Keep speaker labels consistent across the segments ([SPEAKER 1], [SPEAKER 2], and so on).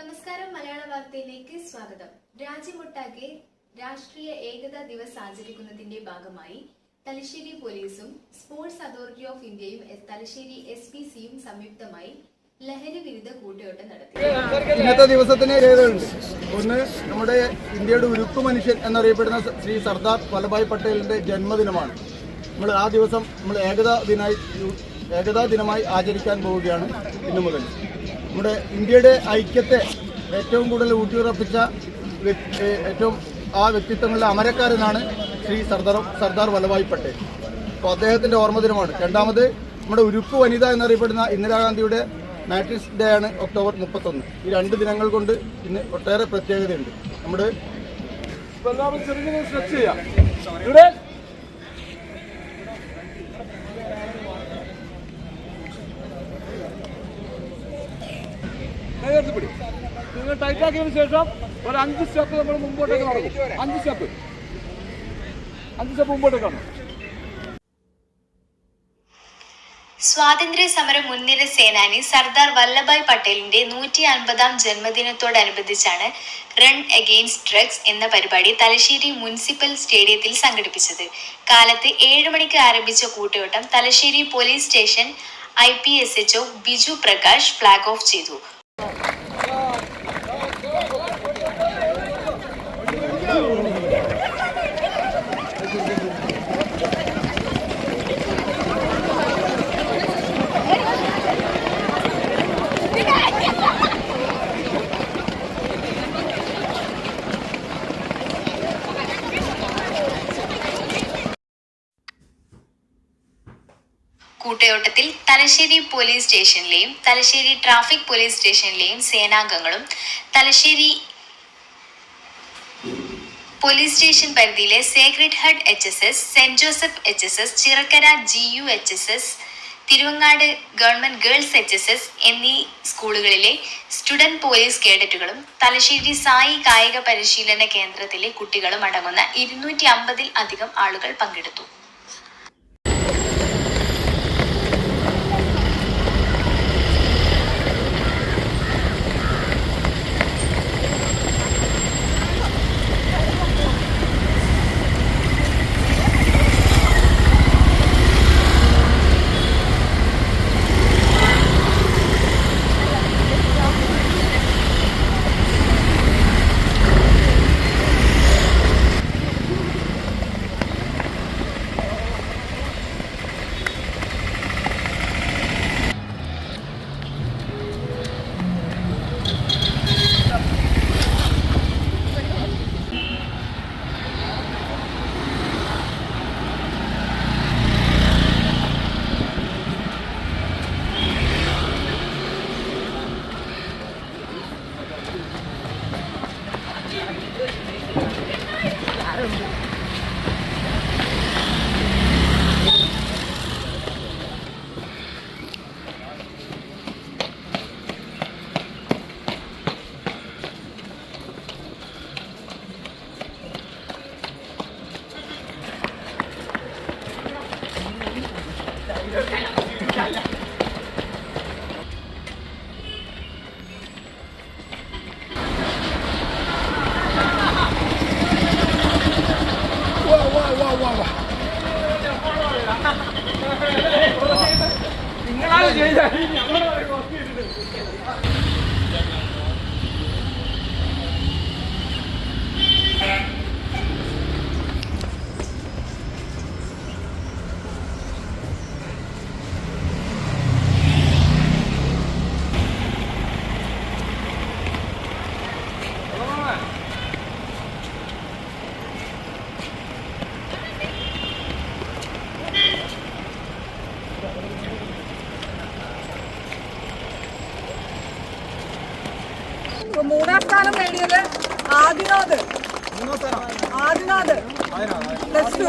[SPEAKER 1] നമസ്കാരം മലയാള വാർത്തയിലേക്ക് സ്വാഗതം. രാജ്യമൊട്ടാകെ രാഷ്ട്രീയ ഏകതാ ദിവസ് ആചരിക്കുന്നതിന്റെ ഭാഗമായി തലശ്ശേരി പോലീസും സ്പോർട്സ് അതോറിറ്റി ഓഫ് ഇന്ത്യയും തലശ്ശേരി എസ് പി സിയും സംയുക്തമായി ലഹരി വിരുദ്ധ കൂട്ടയോട്ടം നടത്തി.
[SPEAKER 2] ഇന്നത്തെ ദിവസത്തിന് ഒന്ന് നമ്മുടെ ഇന്ത്യയുടെ ഉരുക്ക് മനുഷ്യൻ എന്നറിയപ്പെടുന്ന ശ്രീ സർദാർ വല്ലഭായ് പട്ടേലിന്റെ ജന്മദിനമാണ്. നമ്മൾ ആ ദിവസം നമ്മൾ ഏകതാ ദിനായി ഏകതാ ദിനമായി ആചരിക്കാൻ പോവുകയാണ് ഇന്നു മുതൽ. നമ്മുടെ ഇന്ത്യയുടെ ഐക്യത്തെ ഏറ്റവും കൂടുതൽ ഊട്ടിയുറപ്പിച്ച ഏറ്റവും ആ വ്യക്തിത്വങ്ങളിലെ അമരക്കാരനാണ് ശ്രീ സർദാർ സർദാർ വല്ലഭായ് പട്ടേൽ. അപ്പോൾ അദ്ദേഹത്തിന്റെ ഓർമ്മ ദിനമാണ്. രണ്ടാമത് നമ്മുടെ ഉരുക്കു വനിത എന്നറിയപ്പെടുന്ന ഇന്ദിരാഗാന്ധിയുടെ മാട്രിക്സ് ഡേ ആണ് ഒക്ടോബർ മുപ്പത്തൊന്ന്. ഈ രണ്ട് ദിനങ്ങൾ കൊണ്ട് ഇന്ന് ഒട്ടേറെ പ്രത്യേകതയുണ്ട്. നമ്മുടെ
[SPEAKER 3] എല്ലാവരും സ്ട്രെച്ച് ചെയ്യാം. ടൈറ്റ് ശേഷം ഒരു അഞ്ച് സ്റ്റെപ്പ് നമ്മൾ മുമ്പോട്ടേക്ക് നടക്കും അഞ്ച് സ്റ്റെപ്പ്. അഞ്ച് സ്റ്റെപ്പ് മുമ്പോട്ടേക്കാണ്
[SPEAKER 1] സ്വാതന്ത്ര്യ സമര മുൻനിര സേനാനി സർദാർ വല്ലഭായ് പട്ടേലിന്റെ നൂറ്റി അൻപതാം ജന്മദിനത്തോടനുബന്ധിച്ചാണ് റൺ അഗെയിൻസ്റ്റ് ഡ്രഗ്സ് എന്ന പരിപാടി തലശ്ശേരി മുനിസിപ്പൽ സ്റ്റേഡിയത്തിൽ സംഘടിപ്പിച്ചത്. കാലത്ത് ഏഴ് മണിക്ക് ആരംഭിച്ച കൂട്ടയോട്ടം Thalassery police station I P S H Biju Prakash flag off ചെയ്തു. കൂട്ടയോട്ടത്തിൽ തലശ്ശേരി പോലീസ് സ്റ്റേഷനിലെയും തലശ്ശേരി ട്രാഫിക് പോലീസ് സ്റ്റേഷനിലെയും സേനാംഗങ്ങളും തലശ്ശേരി പോലീസ് സ്റ്റേഷൻ പരിധിയിലെ sacred heart H S S Saint Joseph H S S Chirakkara G U H S S Thiruvangad government girls H S S എന്നീ സ്കൂളുകളിലെ student police കേഡറ്റുകളും Thalassery SAI കായിക പരിശീലന കേന്ദ്രത്തിലെ കുട്ടികളും അടങ്ങുന്ന ഇരുന്നൂറ്റി അമ്പതിൽ അധികം ആളുകൾ പങ്കെടുത്തു.
[SPEAKER 3] നിങ്ങളാണ് ചെയ്തത്
[SPEAKER 4] മൂന്നാം സ്ഥാനം നേടിയത് Adinath. Adinath. Plus two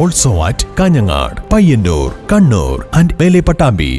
[SPEAKER 5] Also at Kanhangad Payyanur Kannur and Mele Pattambi